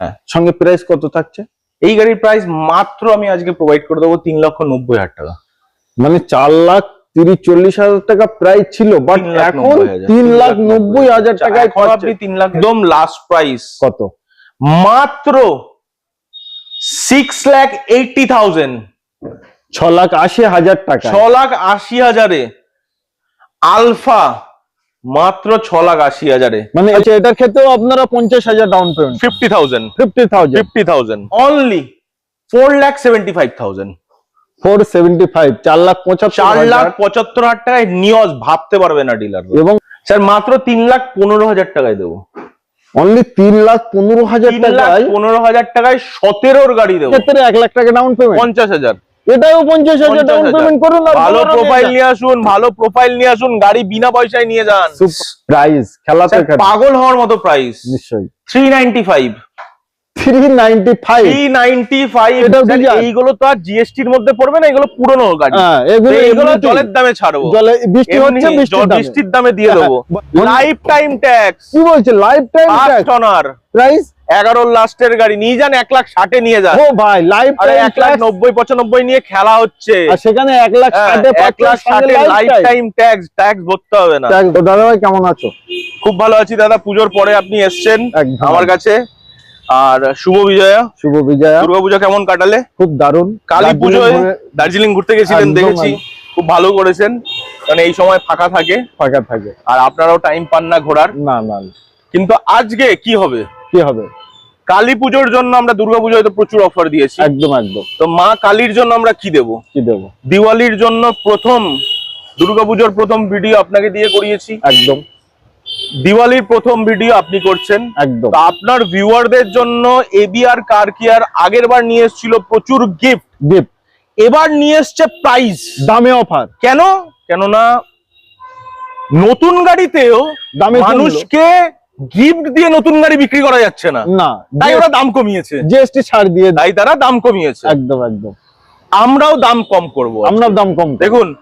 হ্যাঁ। সঙ্গে প্রাইস কত থাকছে? এই গাড়ির প্রাইস মাত্র আমি আজকে প্রোভাইড করে দেবো তিন লক্ষ নব্বই হাজার টাকা। মানে চার লাখ তিরিশ চল্লিশ হাজার টাকা প্রাইস ছিল বাট এখন। তিন লাখ নব্বই হাজার টাকায় আপনি তিন লাখ একদম লাস্ট প্রাইস কত? মাত্র সিক্স লাখ এইটটি থাউজেন্ড ছ লাখ আশি হাজার টাকা ছ লাখ আশি হাজারে। আলফা মাত্র ছ লাখ আশি হাজারে। মানে আচ্ছা, এটার ক্ষেত্রেও আপনারা পঞ্চাশ হাজার down payment fifty thousand. Fifty thousand. Fifty thousand. Only four lakh seventy five thousand four seventy five চার লাখ পঁচাত্তর চার লাখ পঁচাত্তর হাজার টাকায় নিয়স ভাবতে পারবে না ডিলার এবং স্যার মাত্র তিন লাখ পনেরো হাজার টাকায় দেবো। অনলি তিন লাখ পনেরো হাজার টাকায়? পনেরো হাজার টাকায় সতেরোর গাড়ি দেবো। ক্ষেত্রে এক লাখ টাকা ডাউন পেমেন্ট পঞ্চাশ হাজার। এটাও পঞ্চাশ হাজার ডাউন পেমেন্ট করুন ভালো প্রোফাইল নিয়ে আসুন ভালো প্রোফাইল নিয়ে আসুন গাড়ি বিনা পয়সায় নিয়ে যান। প্রাইস। পাগল হওয়ার মতো প্রাইস নিশ্চয়ই। Three ninety five. এইগুলো তো আর জিএসটির মধ্যে পড়বে না এগুলো পুরনো গাড়ি। হ্যাঁ এগুলো জলের দামে ছাড়বো। বৃষ্টি হচ্ছে বৃষ্টির দামে। দিয়ে দেবো। হ্যাঁ, লাইফ টাইম ট্যাক্স কি বলছে? Life time first owner price এগারো লাস্টের গাড়ি নিয়ে যান এক লাখ ষাটে নিয়ে যান। ও ভাই লাইফ টাইম এক লাখ নব্বই পঁচানব্বই নিয়ে খেলা হচ্ছে। সেখানে এক লাখ হ্যাঁ, ষাটে এক লাখ ষাটে লাইফ টাইম ট্যাক্স ট্যাক্স ভরতে হবে না। দাদা ভাই কেমন আছো? খুব ভালো আছি দাদা পুজোর পরে আপনি এসছেন আমার কাছে। আর শুভ বিজয়া। শুভ বিজয়া। দুর্গাপূজা কেমন কাটালে? খুব দারুণ। কালী পুজোয় দার্জিলিং ঘুরতে গেছিলেন দেখেছি। খুব ভালো করেছেন। কারণ এই সময় ফাঁকা থাকে। ফাঁকা থাকে। আর আপনারাও টাইম পান না ঘোরার। না না। কিন্তু আজকে কি হবে? কি হবে? কালী পুজোর জন্য আমরা দুর্গাপুজোয় তো প্রচুর অফার দিয়েছি। একদম একদম। তো মা কালীর জন্য আমরা কি দেব? কি দেবো? দিওয়ালির জন্য প্রথম দুর্গাপুজোর প্রথম ভিডিও আপনাকে দিয়ে করিয়েছি। একদম। দিওয়ালির প্রথম ভিডিও আপনি করছেন। একদম। আপনার ভিউয়ারদের জন্য এবিআর কার কেয়ার আগের বার নিয়ে এসেছিল প্রচুর গিফট দীপ এবার নিয়ে এসছে প্রাইস দামে অফার কেন? কেননা নতুন গাড়িতেও দামে মানুষকে গিফট দিয়ে নতুন গাড়ি বিক্রি করা যাচ্ছে না। না তাই ওরা দাম কমিয়েছে। জিএসটি ছাড় দিয়ে দেয়। তাই তারা দাম কমিয়েছে। একদম একদম। আমরাও দাম কম করব। আমরাও দাম কম দেখুন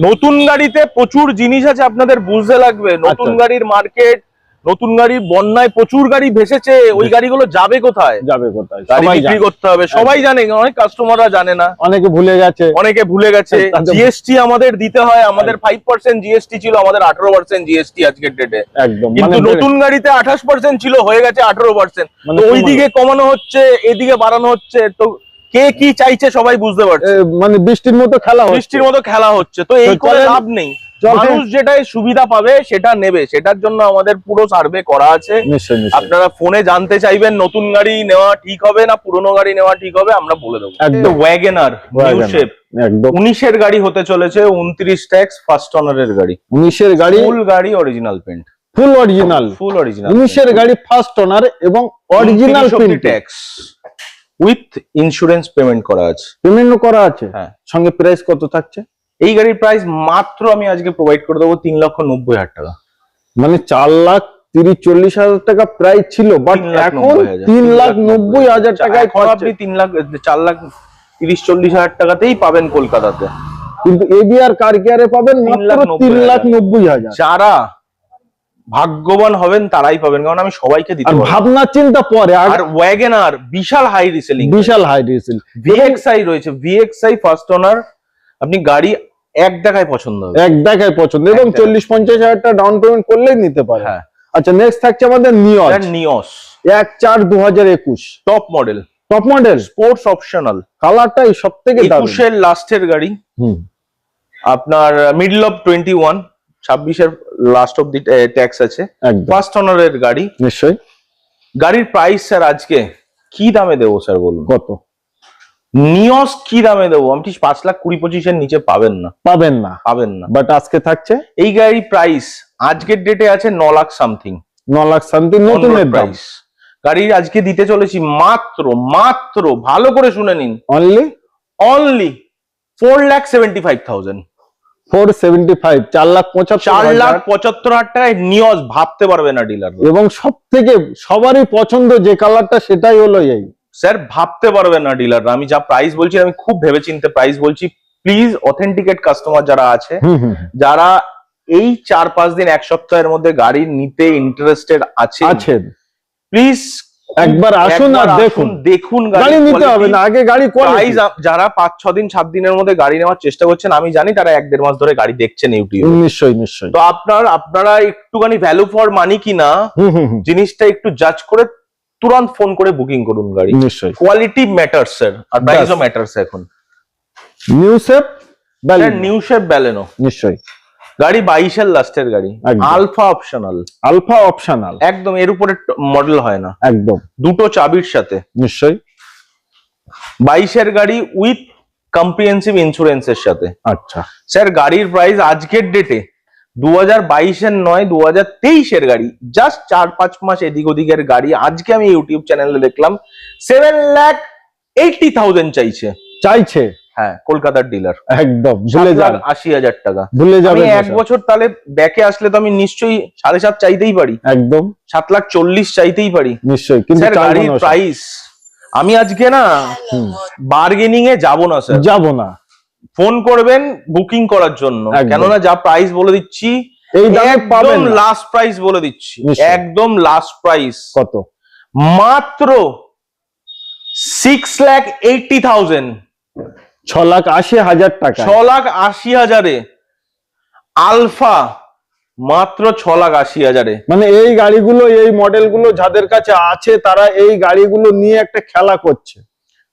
নতুন গাড়িতে প্রচুর জিনিস আছে আপনাদের বুঝতে লাগবে। নতুন আচ্ছা। গাড়ির মার্কেট নতুন গাড়ি বন্যায় প্রচুর গাড়ি ভেসেছে ওই গাড়িগুলো যাবে কোথায়? যাবে কোথায়? গাড়ি বিক্রি। করতে হবে সবাই জানে অনেক কাস্টমাররা জানে না। অনেকে ভুলে গেছে। অনেকে ভুলে গেছে। জিএসটি আমাদের দিতে হয় আমাদের ফাইভ পার্সেন্ট জিএসটি ছিল আমাদের আঠারো পার্সেন্ট জিএসটি আজকের ডেটে একদম। কিন্তু মানে নতুন গাড়িতে আঠাশ পার্সেন্ট ছিল হয়ে গেছে আঠারো পার্সেন্ট মানে। ওইদিকে কমানো হচ্ছে এদিকে বাড়ানো হচ্ছে তো কে কি চাইছে সবাই বুঝতে পারছে। মানে বৃষ্টির মতো খেলা বৃষ্টির মতো খেলা হচ্ছে তো এই করে লাভ নেই। মানুষ যেটাই সুবিধা পাবে সেটা নেবে। সেটার জন্য আমাদের পুরো সার্ভে করা আছে। আপনারা ফোনে জানতে চাইবেন নতুন গাড়ি নেওয়া ঠিক হবে না পুরনো গাড়ি নেওয়া ঠিক হবে আমরা বলে দেবো। একদম। ওয়াগেনার শেপ উনিশের গাড়ি হতে চলেছে উনত্রিশ ট্যাক্স ফার্স্ট অনারের গাড়ি। উনিশের গাড়ি ফুল গাড়ি original paint full original full original উনিশের গাড়ি ফার্স্ট ওনার এবং original print tax with insurance payment করা আছে। পেমেন্ট করা আছে। হ্যাঁ। সঙ্গে প্রাইস কত থাকছে? এই গাড়ির প্রাইস মাত্র আমি আজকে প্রোভাইড করে দেবো তিন লক্ষ নব্বই হাজার টাকা। মানে চার লাখ তিরিশ চল্লিশ হাজার টাকা প্রাইস ছিল বাট এখন তিন লাখ নব্বই হাজার। টাকায় আপনি তিন লাখ চার লাখ তিরিশ চল্লিশ হাজার টাকাতেই পাবেন কলকাতাতে। কিন্তু এবিআর কার কেয়ারে পাবেন তিন মাত্র লাখ নব্বই তিন লাখ হাজার। নব্বই হাজার। যারা ভাগ্যবান হবেন তারাই পাবেন। কারণ আমি সবাইকে দিতে পারব। ভাবনা চিন্তা পরে আর আর ওয়াগেনার বিশাল হাই রিসেলিং বিশাল হাই রিসেল ভিএক্সআই রয়েছে। ভিএক্সআই ফার্স্ট ওনার আপনি গাড়ি এক দেখায় পছন্দ এক দেখায় পছন্দ এবং চল্লিশ পঞ্চাশ হাজার টাকা ডাউন পেমেন্ট করলেই নিতে পারে হ্যাঁ। আচ্ছা নেক্সট থাকছে আমাদের নিয়জ নিয়স এক চার দু হাজার একুশ top model top model sports optional কালারটাই সব থেকে একুশের লাস্টের গাড়ি। হুম। আপনার মিডল অফ টোয়েন্টি ওয়ান ছাব্বিশের লাস্ট অফ দি ট্যাক্স আছে। ফার্স্ট অনারের গাড়ি। নিশ্চয়ই। গাড়ির প্রাইস স্যার আজকে কি দামে দেবো স্যার বলুন? কত? নিয়স কি দামে দেবো? আপনি পাঁচ লাখ কুড়ি পঁচিশের নিচে পাবেন না। পাবেন না। পাবেন না। বাট আজকে থাকছে? এই গাড়ির প্রাইস আজকের ডেটে আছে ন লাখ সামথিং ন লাখ সামথিং নতুনের প্রাইস গাড়ি আজকে দিতে চলেছি মাত্র মাত্র ভালো করে শুনে নিন। Only only four lakh seventy five thousand four seventy five চার লাখ পঁচাত্তর চার লাখ পঁচাত্তর হাজার টাকায় নিয়স ভাবতে পারবে না ডিলার এবং সব থেকে সবারই পছন্দ যে কালারটা সেটাই হলো এই। স্যার ভাবতে পারবে না ডিলার আমি যা প্রাইস বলছি আমি খুব ভেবেচিন্তে প্রাইস বলছি। প্লিজ অথেন্টিকেট কাস্টমার যারা আছে। যারা এই চার পাঁচ দিন এক সপ্তাহের মধ্যে গাড়ি নিতে ইন্টারেস্টেড আছে আছেন। প্লিজ একবার আসুন আর দেখুন। দেখুন গাড়ি নিতে হবে না আগে গাড়ি প্রাইস যারা পাঁচ ছ দিন সাত দিনের মধ্যে গাড়ি নেওয়ার চেষ্টা করছেন আমি জানি তারা এক দেড় মাস ধরে গাড়ি দেখছেন ইউটিউবে নিশ্চয়ই নিশ্চয়ই। তো আপনার আপনারা একটুখানি ভ্যালু ফর মানি কিনা জিনিসটা একটু জাজ করে তুরন্ত ফোন করে বুকিং করুন গাড়ি। নিশ্চয়ই। কোয়ালিটি ম্যাটার্স স্যার আর প্রাইসও. ম্যাটার্স এখন। New shape new shape Baleno নিশ্চয়ই। গাড়ি বাইশের লাস্টের গাড়ি। আলফা অপশনাল আলফা অপশনাল একদম এর উপরে মডেল হয় না। একদম। দুটো চাবির সাথে। নিশ্চয়ই। বাইশের গাড়ি উইথ কম্প্রিহেন্সিভ ইন্স্যুরেন্সের সাথে। আচ্ছা। স্যার গাড়ির প্রাইস আজকের ডেটে দু হাজার বাইশের নয় দু হাজার তেইশের গাড়ি। জাস্ট চার পাঁচ মাস এদিক ওদিকের গাড়ি। আজকে আমি ইউটিউব চ্যানেলে দেখলাম সেভেন লাখ এইটি থাউজেন্ড চাইছে। চাইছে? হ্যাঁ কলকাতার ডিলার একদম ভুলে যান আশি হাজার টাকা। ভুলে আমি যাবেন এক বছর তাহলে ব্যাকে আসলে তো আমি নিশ্চয়ই সাড়ে সাত চাইতেই পারি। একদম। সাত লাখ চল্লিশ চাইতেই পারি। নিশ্চয়ই কিন্তু গাড়ির প্রাইস আমি আজকে না বার্গেনিং এ যাব না স্যার যাব না। ফোন করবেন বুকিং করার জন্য। কেননা যা প্রাইস বলে দিচ্ছি এই দামে পাবেন একদম লাস্ট প্রাইস বলে দিচ্ছি। একদম লাস্ট প্রাইস কত? মাত্র সিক্স লাখ এইটি থাউজেন্ড ছ লাখ আশি হাজার টাকা। ছ লাখ আশি হাজারে। আলফা মাত্র ছ লাখ আশি হাজারে। মানে এই গাড়িগুলো এই মডেলগুলো যাদের কাছে আছে তারা এই গাড়িগুলো নিয়ে একটা খেলা করছে।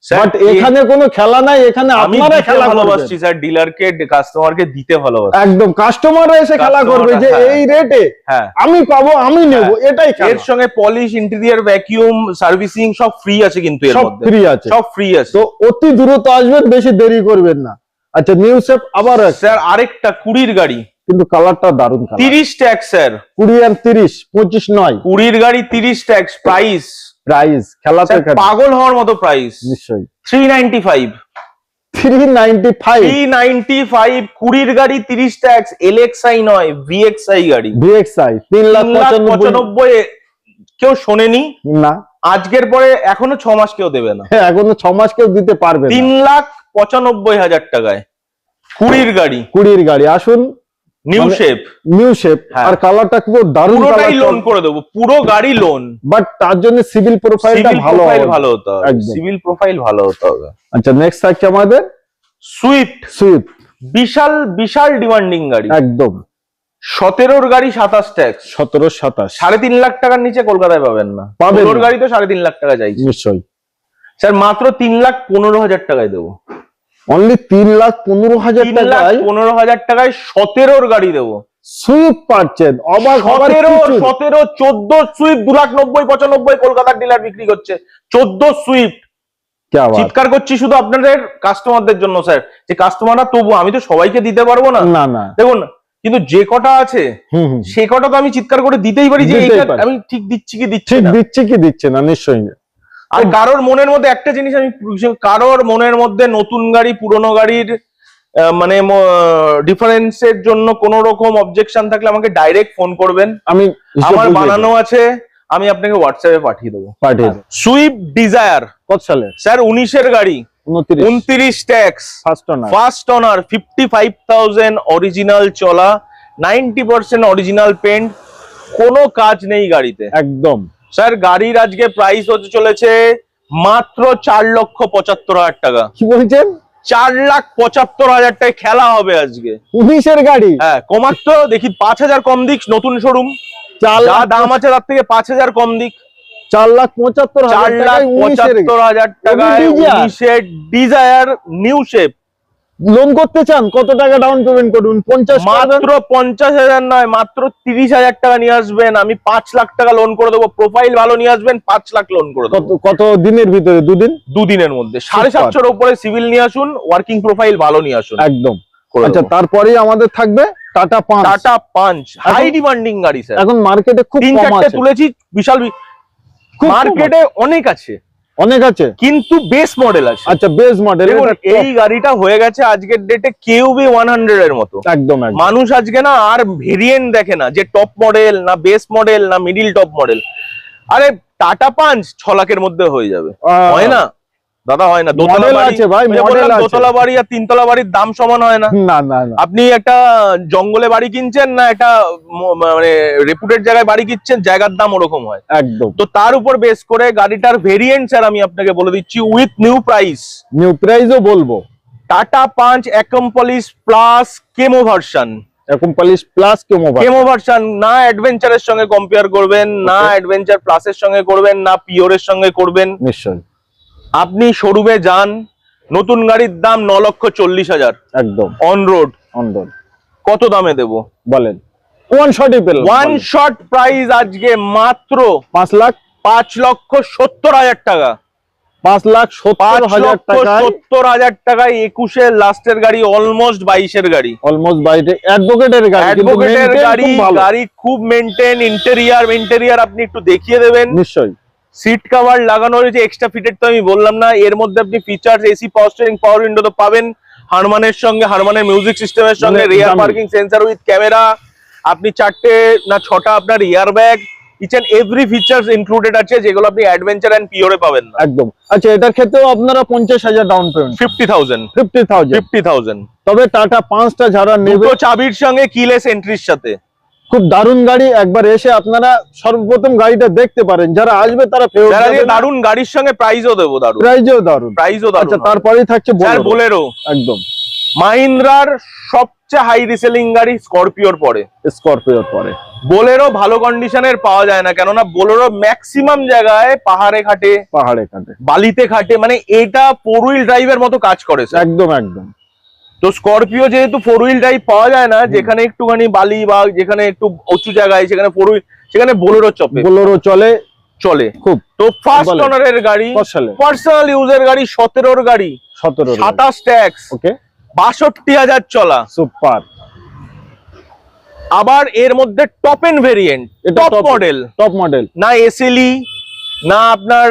বাট এখানে কোনো খেলা নাই এখানে আপনারা খেলা ভালোবাসছি স্যার ডিলারকে কাস্টমারকে দিতে ভালোবাসি একদম কাস্টমাররা এসে খেলা করবে যে এই রেটে হ্যাঁ। আমি পাবো আমি নেব এটাই এর সঙ্গে পলিশ ইন্টেরিয়ার ভ্যাকিউম সার্ভিসিং সব ফ্রি আছে কিন্তু এর সব মধ্যে। ফ্রি আছে। সব ফ্রি আছে। তো অতি দ্রুত আসবেন বেশি দেরি করবেন না। আচ্ছা নিউ সেপ আবার স্যার আরেকটা কুড়ির গাড়ি। কিন্তু কালারটা দারুণ তিরিশ ট্যাক্স স্যার কুড়ি আর তিরিশ পঁচিশ নয়। কুড়ির গাড়ি তিরিশ ট্যাক্স প্রাইস প্রাইস খেলাতে পাগল হওয়ার মতো প্রাইস। নিশ্চয়ই। Three ninety five three ninety five three ninety five কুড়ির গাড়ি তিরিশ ট্যাক্স এলএক্সআই নয় ভিএক্সআই গাড়ি। ভিএক্সআই তিন লাখ পঁচানব্বই। পঁচানব্বই কেউ শোনেনি? না। আজকের পরে এখনও ছ মাস কেউ দেবে না। হ্যাঁ, এখনও ছ মাস কেউ দিতে পারবে তিন লাখ পঁচানব্বই হাজার টাকায়। কুড়ির গাড়ি। কুড়ির গাড়ি আসুন। New shape new shape. আর কালারটা খুব দারুণ পুরোটাই লোন করে দেবো পুরো গাড়ি লোন বাট তার জন্য সিভিল প্রোফাইলটা ভালো প্রোফাইল ভালো হতে হবে সিভিল প্রোফাইল ভালো হতে হবে। আচ্ছা নেক্সট থাকছে আমাদের সুইফট সুইফট বিশাল বিশাল ডিমান্ডিং গাড়ি। একদম। সতেরোর গাড়ি সাতাশ ট্যাক্স সতেরো সাতাশ। সাড়ে তিন লাখ টাকার নিচে কলকাতায় পাবেন না। পাবেন না। গাড়ি তো সাড়ে তিন লাখ টাকা চাইছে। নিশ্চয়ই। স্যার মাত্র তিন লাখ পনেরো হাজার টাকায় দেবো। অনলি তিন লাখ পনেরো হাজার টাকায় পনেরো হাজার টাকায় সতেরোর গাড়ি দেবো। চোদ্দ সুইফট দু লাখ নব্বই পঁচানব্বই কলকাতার ডিলার বিক্রি করছে। সুইফট। চিৎকার করছি শুধু আপনাদের জন্য স্যার। যে কাস্টমাররা আমি তো সবাইকে দিতে পারব না। না না। দেখুন কিন্তু যে কটা আছে সে কটা তো আমি চিৎকার করে দিতেই পারি যে আমি ঠিক দিচ্ছি কি দিচ্ছি দিচ্ছি কি দিচ্ছে না নিশ্চয়ই না। আর কারোর মনের মধ্যে একটা জিনিস আমি কারোর মনের মধ্যে নতুন গাড়ি পুরনো গাড়ির মানে ডিফারেন্সের জন্য কোন রকম অবজেকশন থাকলে আমাকে ডাইরেক্ট ফোন করবেন। আমি আমার বানানো আছে আমি আপনাকে হোয়াটসঅ্যাপে পাঠিয়ে দেবো। পাঠিয়ে দিই। সুইফট ডিজায়ার কত সালে? স্যার উনিশের গাড়ি। উনত্রিশ। উনত্রিশ tax first owner first owner fifty five thousand original চলা নাইনটি পার্সেন্ট অরিজিনাল পেন্ট কোনো কাজ নেই গাড়িতে। একদম। স্যার গাড়ির আজকে প্রাইস হতে চলেছে মাত্র চার লক্ষ পঁচাত্তর হাজার টাকা। কি বলছেন? চার লাখ পঁচাত্তর হাজার টাকায় খেলা হবে আজকে। উনিশের গাড়ি? হ্যাঁ কমার তো দেখি পাঁচ হাজার কম দিক নতুন শোরুম চার যা লাখ দাম আছে তার থেকে পাঁচ হাজার কম দিক। চার লাখ পঁচাত্তর চার লাখ পঁচাত্তর হাজার টাকায়। উনিশের ডিজায়ার নিউ শেপ লোন করতে চান কত টাকা ডাউন পেমেন্ট করুন? পঞ্চাশ মাত্র পঞ্চাশ হাজার নয় মাত্র তিরিশ হাজার টাকা নিয়ে আসবেন। আমি পাঁচ লাখ টাকা লোন করে দেবো। প্রোফাইল ভালো নিয়ে আসবেন পাঁচ লাখ লোন করে কত দেবো। কত দিনের ভিতরে? দুদিন? দুদিনের মধ্যে। সাড়ে সাতশোর উপরে সিভিল নিয়ে আসুন ওয়ার্কিং প্রোফাইল ভালো নিয়ে আসুন। একদম। আচ্ছা। তারপরেই আমাদের থাকবে টাটা পাঁচ। টাটা পাঞ্চ হাই ডিমান্ডিং গাড়ি স্যার এখন মার্কেটে খুব তিন চারটে তুলেছি বিশাল মার্কেটে অনেক আছে। অনেক আছে। কিন্তু বেস মডেল আছে। আচ্ছা বেস মডেল এই গাড়িটা হয়ে গেছে আজকের ডেটে কেউ বি ওয়ান হান্ড্রেড এর মতো। একদম একদম। মানুষ আজকে না আর ভেরিয়েন্ট দেখে না যে টপ মডেল না বেস মডেল না মিডিল টপ মডেল আরে টাটা পাঞ্চ ছ লাখের মধ্যে হয়ে যাবে। হয় না? দাদা হয় না দোতলা বাড়ি আছে ভাই, আছে। দোতলা বাড়ি আর তিনতলা বাড়ির দাম সমান হয় না। না না না। আপনি একটা জঙ্গলে বাড়ি কিনছেন না একটা মানে রেপুটেড জায়গায় বাড়ি কিনছেন জায়গার দাম ওরকম হয়। একদম। তো তার উপর বেস করে গাড়িটার ভেরিয়েন্ট স্যার আমি আপনাকে বলে দিচ্ছি উইথ নিউ প্রাইস নিউ প্রাইসও বলব। টাটা পাঁচ accomplish plus Camo version plus Camo version না অ্যাডভেঞ্চারের সঙ্গে কম্পেয়ার করবেন না. অ্যাডভেঞ্চার প্লাসের সঙ্গে করবেন না পিওরের সঙ্গে করবেন। নিশ্চয়ই। আপনি শোরুমে যান নতুন গাড়ির দাম ন লক্ষ চল্লিশ হাজার। একদম। অন রোড অন রোড কত দামে দেবো? বলেন। ওয়ান শটই পেলাম ওয়ান। শট প্রাইস আজকে মাত্র পাঁচ লাখ। পাঁচ লক্ষ সত্তর হাজার টাকা। পাঁচ লাখ সত্তর হাজার টাকায় সত্তর হাজার টাকায় একুশের লাস্টের গাড়ি অলমোস্ট বাইশের গাড়ি। অলমোস্ট বাইরে অ্যাডভোকেটের গাড়ি অ্যাডভোকেটের গাড়ি গাড়ি খুব মেনটেন ইন্টেরিয়ার ইন্টেরিয়ার আপনি একটু দেখিয়ে দেবেন। নিশ্চয়ই। সিট কাভার লাগানো রয়েছে এক্সট্রা ফিটেড তো আমি বললাম না। এর মধ্যে আপনি features AC power steering power window তো পাবেন। হারমানের সঙ্গে হারমানের মিউজিক সিস্টেমের সঙ্গে rear parking sensor with camera আপনি চারটে না ছটা আপনার airbag each and every features included আছে যেগুলো আপনি অ্যাডভেঞ্চার অ্যান্ড পিওরে পাবেন না। একদম। আচ্ছা এটার ক্ষেত্রেও আপনারা পঞ্চাশ হাজার down payment fifty thousand fifty thousand fifty thousand তবে টাটা পাঁচটা যারা নেবে চাবির সঙ্গে কিলেস এন্ট্রির সাথে। খুব দারুণ গাড়ি একবার এসে আপনারা সর্বপ্রথম গাড়িটা দেখতে পারেন। যারা আসবে তারা। দারুণ গাড়ির সঙ্গে প্রাইজও দেবো দারুণ প্রাইজও দারুণ। প্রাইজও আচ্ছা দারুণ তারপরেই থাকছে বোলেরো একদম। মাহিন্দ্রার সবচেয়ে হাই রিসেলিং গাড়ি স্করপিওর পরে। স্করপিওর পরে। বোলেরো ভালো কন্ডিশনের পাওয়া যায় না কেননা বোলেরো ম্যাক্সিমাম জায়গায় পাহাড়ে ঘাটে পাহাড়ে ঘাটে। বালিতে ঘাটে মানে এটা ফোর হুইল ড্রাইভের মতো কাজ করে একদম একদম। তো স্করপিও যেহেতু ফোর হুইল ড্রাইভ পাওয়া যায় না যেখানে একটুখানি বালি বা যেখানে একটু উঁচু জায়গায় সেখানে ফোর হুইল সেখানে বোলেরো চপে। বোলেরো চলে। চলে। খুব তো ফার্স্ট। অনারের গাড়ি পার্সোনাল ইউজের গাড়ি সতেরোর গাড়ি। সতেরো সাতাশ ট্যাক্স ওকে বাষট্টি হাজার চলা। সুপার আবার এর মধ্যে top end variant top model top model না এসএলই না আপনার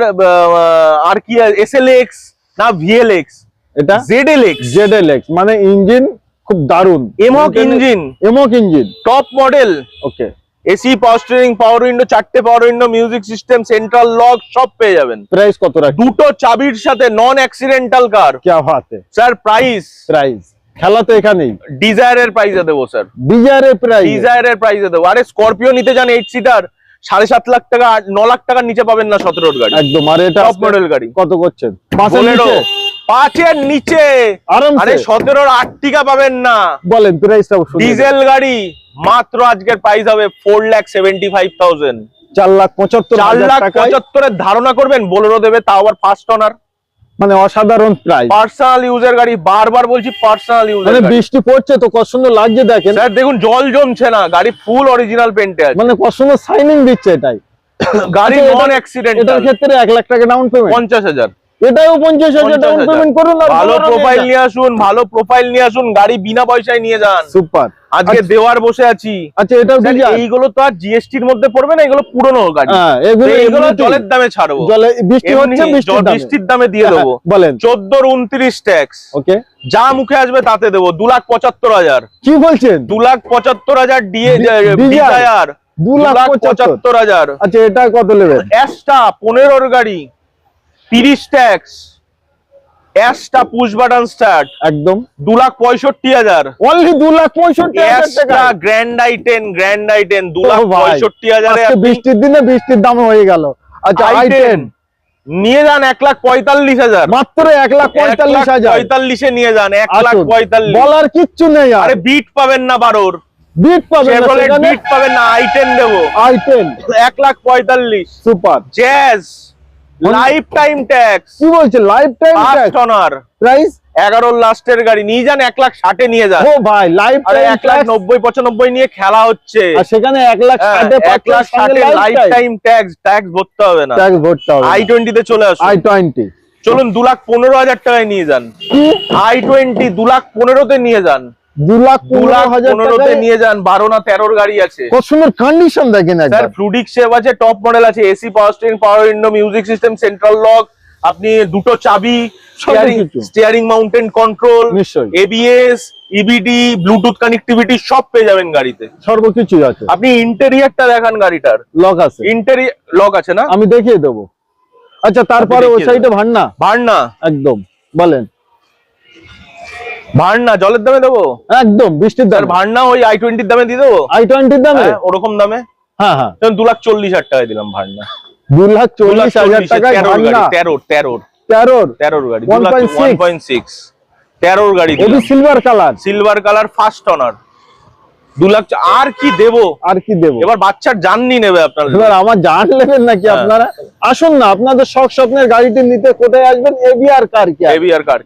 আর কি এসএলএক্স না ভিএলএক্স এটা? জেডএলএক্স জেডএলএক্স মানে ইঞ্জিন খুব দারুণ mHawk engine mHawk engine top model okay AC power steering power window চারটে power window music system central lock সব পেয়ে যাবেন। প্রাইস কত রাখবেন দুটো চাবির সাথে নন অ্যাক্সিডেন্টাল কার কি বাত স্যার প্রাইস প্রাইস খেলা তো এখানেই। ডিজায়ারের প্রাইসে দেবো স্যার ডিজায়ারের প্রাইস ডিজায়ারের প্রাইসে দেবো। আরে স্করপিও নিতে যান এইট সিটার সাড়ে সাত লাখ টাকা ন লাখ টাকার নিচে পাবেন না সতেরোর গাড়ি। একদম। আর এটা মডেল গাড়ি। কত করছেন? পাঁচের নিচে? আরে সতেরোর আট টিকা পাবেন না। বলেন প্রাইসটা ডিজেল গাড়ি মাত্র আজকের প্রাইস হবে four lakh seventy five thousand চার লাখ পঁচাত্তর চার লাখ পঁচাত্তরের ধারণা করবেন বোলেরো দেবে তাও আবার ফার্স্ট অনার মানে অসাধারণ প্রাইস পার্সোনাল ইউজের গাড়ি বারবার বলছি পার্সোনাল ইউজের মানে বৃষ্টি পড়ছে তো কত সুন্দর লাগছে দেখেন। স্যার দেখুন জল জমছে না গাড়ি ফুল অরিজিনাল পেন্টে আছে মানে কত সুন্দর সাইনিং দিচ্ছে এটাই। গাড়ি আচ্ছা, নন অ্যাক্সিডেন্ট এটার ক্ষেত্রে এক লাখ টাকা ডাউন পেমেন্ট পঞ্চাশ হাজার। এটাও পঞ্চাশ হাজার ডাউন পেমেন্ট করুন ভালো প্রোফাইল নিয়ে আসুন ভালো প্রোফাইল নিয়ে আসুন গাড়ি বিনা পয়সায় নিয়ে যান। সুপার। আজকে দেওয়ার বসে আছি। আচ্ছা এটাও এইগুলো তো আর জিএসটির মধ্যে পড়বে না এগুলো পুরনো গাড়ি। হ্যাঁ এগুলো। জলের দামে ছাড়বো। বৃষ্টি হচ্ছে বৃষ্টির দামে। দিয়ে দেবো। হ্যাঁ, বলেন। চোদ্দোর উনত্রিশ ট্যাক্স ওকে। যা মুখে আসবে তাতে দেবো। দু লাখ পঁচাত্তর হাজার। কি বলছেন? দু লাখ পঁচাত্তর হাজার ডিএ ডিজায়ার। দু লাখ পঁচাত্তর। পঁচাত্তর হাজার। আচ্ছা এটা কত নেবেন? অ্যাশটা পনেরোর গাড়ি। তিরিশ tax Asta push button start একদম। দু লাখ পঁয়ষট্টি হাজার। অনলি দু লাখ পঁয়ষট্টি হাজার grand i ten grand i ten দু লাখ পঁয়ষট্টি হাজারে বৃষ্টির দিনে বৃষ্টির দাম হয়ে গেল। আচ্ছা আই i10 নিয়ে যান এক লাখ পঁয়তাল্লিশ হাজার। মাত্র এক লাখ পঁয়তাল্লিশ হাজার। পঁয়তাল্লিশে নিয়ে যান এক লাখ। পঁয়তাল্লিশ। বলার কিচ্ছু নেই আরে। বিট পাবেন না বারোর। বিট পাবেন বিট পাবেন না আই টেন দেবো। আই টেন এক লাখ পঁয়তাল্লিশ। Super jazz life time tax কি বলছে life time first owner price এগারোর লাস্টের গাড়ি। নিয়ে যান এক লাখ ষাটে নিয়ে যান। ও ভাই লাইফ টাইম এক লাখ নব্বই পঁচানব্বই নিয়ে খেলা হচ্ছে। আর সেখানে এক লাখ হ্যাঁ, ষাটে এক লাখ ষাটে লাইফ টাইম ট্যাক্স ট্যাক্স ভরতে হবে না। ট্যাক্স ভরতে হবে আই টোয়েন্টিতে চলে আসুন। আই টোয়েন্টি চলুন দু লাখ পনেরো হাজার টাকায় নিয়ে যান। কি? আই টোয়েন্টি দু লাখ পনেরোতে নিয়ে যান। লাখ লাখ পনেরোতে নিয়ে যান বারো না তেরোর গাড়ি আছে। কত সুন্দর কন্ডিশন দেখেন স্যার ফ্লুডিক আছে টপ মডেল আছে AC power steering power window music system central lock আপনি দুটো চাবি স্টিয়ারিং মাউন্টেন কন্ট্রোল নিশ্চয়ই। এবিএস ইবিডি ব্লুটুথ কানেক্টিভিটি সব পেয়ে যাবেন গাড়িতে। সর্বকিছু আছে। আপনি ইন্টেরিয়ারটা দেখান গাড়িটার। লক আছে। ইন্টেরিয়ার লক আছে না? আমি দেখিয়ে দেবো। আচ্ছা তারপরে ওই সাইডে ভান্না ভাড়না একদম। বলেন। ভাড়না জলের দামে দেবো? একদম বৃষ্টির দাম। ভাড়না ওই আই টোয়েন্টির দামে দিয়ে দেবো? আই টোয়েন্টির দামে? হ্যাঁ, ওরকম দামে? হ্যাঁ হ্যাঁ। দু লাখ চল্লিশ হাজার টাকায় দিলাম ভাড়না। দু লাখ চল্লিশ হাজার তেরোর গাড়ি তেরোর তেরোর। তেরোর? তেরোর গাড়ি ওয়ান পয়েন্ট সিক্স তেরোর গাড়ি silver colour silver colour first owner দু লাখ আর কি দেবো? আর কি দেবো? এবার বাচ্চার নেবে আপনার। এবার আমার জান নেবেন নাকি হ্যাঁ। আপনারা? আসুন না আপনাদের শখ স্বপ্নের গাড়িটি নিতে কোথায় আসবেন? এবিআর কার কি হেভি আর কার